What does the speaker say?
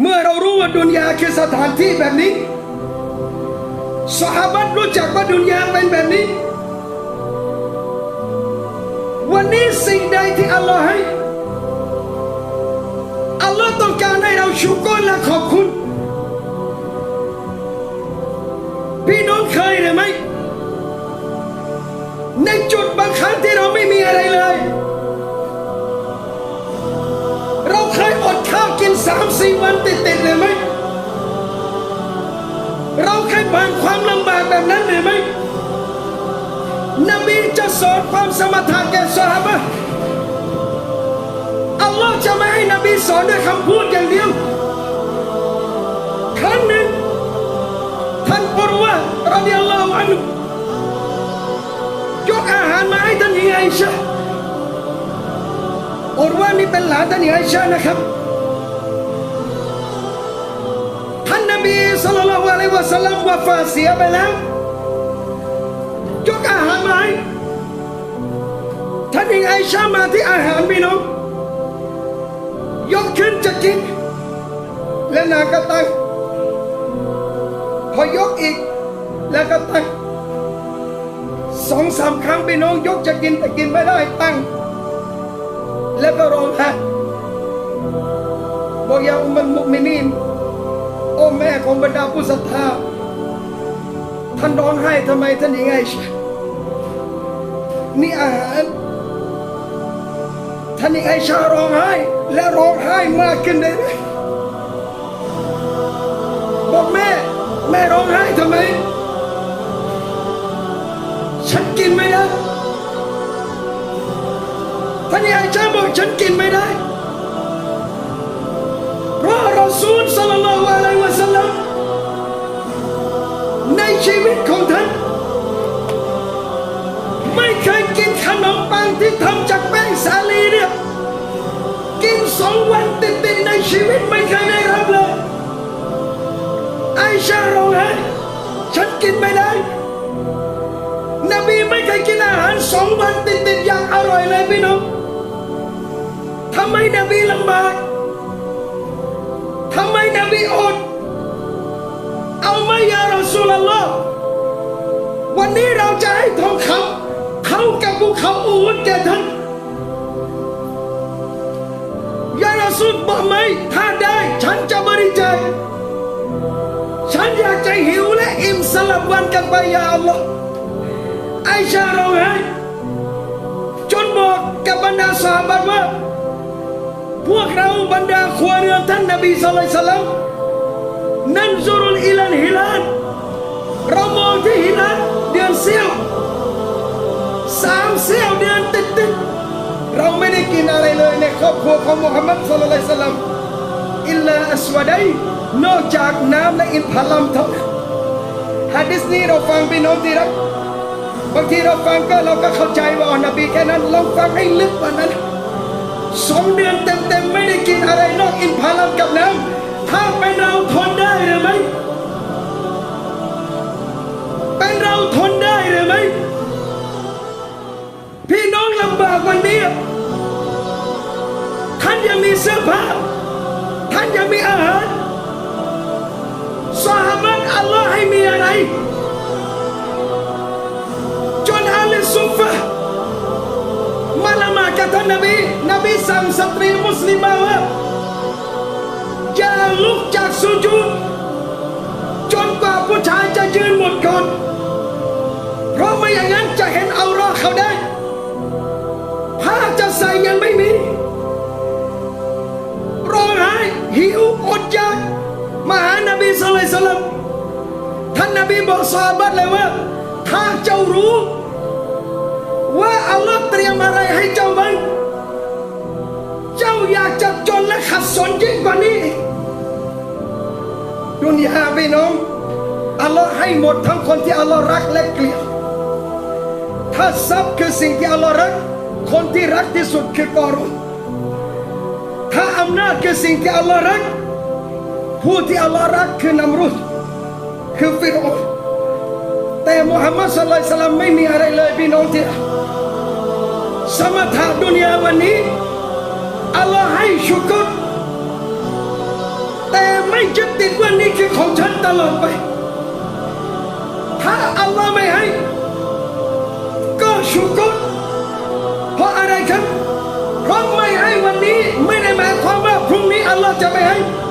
เมื่อเรารู้ว่าดุนยาคือสถานที่แบบนี้สหาบัตรู้จักว่าดุนยาเป็นแบบนี้ วันนี้สิ่งใดที่อัลลอฮ์ให้อัลลอฮ์ต้องการให้เราชุกรและขอบคุณ พี่น้องเคยหรือไม่ในจุดบางครั้งที่เราไม่มีอะไรเลย ผ่านความลำบากแบบนั้นหรือไม่นบีจะสอนความสมถะแก่สหายอัลลอฮ์จะไม่ให้นบีสอนด้วยคำพูดอย่างเดียวครั้งหนึ่งท่านอุรวะรดิยัลลอฮุอันยกอาหารมาให้ท่านหญิงไอชาอุรวะนี่เป็นหลานท่านหญิงไอชานะครับ ลัลลอฮุอะลัยวะสลัมวะฟาเสียไปแล้วยกอาหารมาให้ท่านหญิงไอชามาที่อาหารพี่น้องยกขึ้นจะกินและนางก็ตั้งพอยกอีกแล้วก็ตั้งสองสามครั้งพี่น้องยกจะกินแต่กินไม่ได้ตั้ง แล้วก็ร้องไห้บอกอย่าอุมันมุมินีน แม่ของบรรดาผู้ศรัทธา ท่านร้องไห้ทำไมท่านยังไงชานี่อาหารท่านยังไงชาร้องไห้ และร้องไห้มากขึ้นเลยบอกแม่ แม่ร้องไห้ทำไม ฉันกินไม่ได้ท่านยายชาบอกฉันกินไม่ได้เพราะเรอซูลสั ชีวิตของท่าน ไม่เคยกินขนมปังที่ทำจากแป้งสาลีเนี่ย กินสองวันติดๆในชีวิตไม่เคยได้รับเลยไอชาร้องไห้ฉันกินไม่ได้ นบีไม่เคยกินอาหารสองวันติดติดๆอย่างอร่อยเลยพี่น้องทำไมนบีลำบาก สูลลอฮ์วันนี้เราจะให้ทองคำเข้ากับภูเขาอูดแก่ท่านยารอสูลบอกไหมถ้าได้ ฉันจะบริจาคฉันอยากจะหิวและอิ่มสลับวันกันไปยาอัลลอฮ์ไอชาร้องไห้จนบอกกับบรรดาสาบัตว่าพวกเราบรรดาครัวเรือนท่านนบีสุลต่านนั่นซุรุลอิลันฮิลาน เรามองที่ฮิลานเดือนเสี้ยวสามเสี้ยวเดือนติดติดเราไม่ได้กินอะไรเลยในครอบครัวของมุฮัมมัดสุลลัลสลัมอิลลาอัสวาดัยนอกจากน้ำและอินทผลัมเท่านั้นฮะดิษนี้เราฟังพี่น้องที่รักบางทีเราฟังก็เราก็เข้าใจว่าอ๋อนบีแค่นั้นลองฟังให้ลึกกว่านั้นสองเดือนเต็มๆไม่ได้กินอะไรนอกอินทผลัมกับน้ำถ้าเป็นเราทนได้หรือไม่ เราทนได้หรือไม่พี่น้องลำบากวันนี้ ท่านยังมีเสื้อผ้า ท่านยังมีอาหารสหบัตอัลลอฮ์ให้มีอะไร จนอาลีซุฟะมาละมากับท่านนบีนบีสั่งสตรีมุสลิมาว่าอย่าลุกจากสุญูดจนกว่าผู้ชายจะยืนหมดก่อน เพราะไม่อย่างนั้นจะเห็นเอารอเขาได้ผ้าจะใส่ยังไม่มีร้องไห้หิวอดอยากมาหานบีสุลต่านท่านนบีบอกซาบัตเลยว่าถ้าเจ้ารู้ ว่าอัลลอฮ์เตรียมอะไรให้เจ้าบ้างเจ้าอยากจะจนและขัดสนยิ่งกว่านี้ดุนยาพี่น้องอัลลอฮ์ให้หมดทั้งคนที่อัลลอฮ์รักและเกลียด ถ้าทรัพย์คือสิ่งที่อัลลอฮ์รัก คนที่รักที่สุดคือกอรุนถ้าอำนาจคือสิ่งที่อัลลอฮ์รัก ผู้ที่อัลลอฮ์รักคือนำรุษคือฟิโรแต่มุฮัมมัดสุลัตัลามไม่มีอะไรเลยพี่น้องที่สมถะดุนยาวันนี้อัลลอฮ์ให้ชุกรแต่ไม่ยึดติดว่านี่คือของฉันตลอดไป ถ้าอัลลอฮ์ไม่ให้ เลลอฮ์จะไม่ให้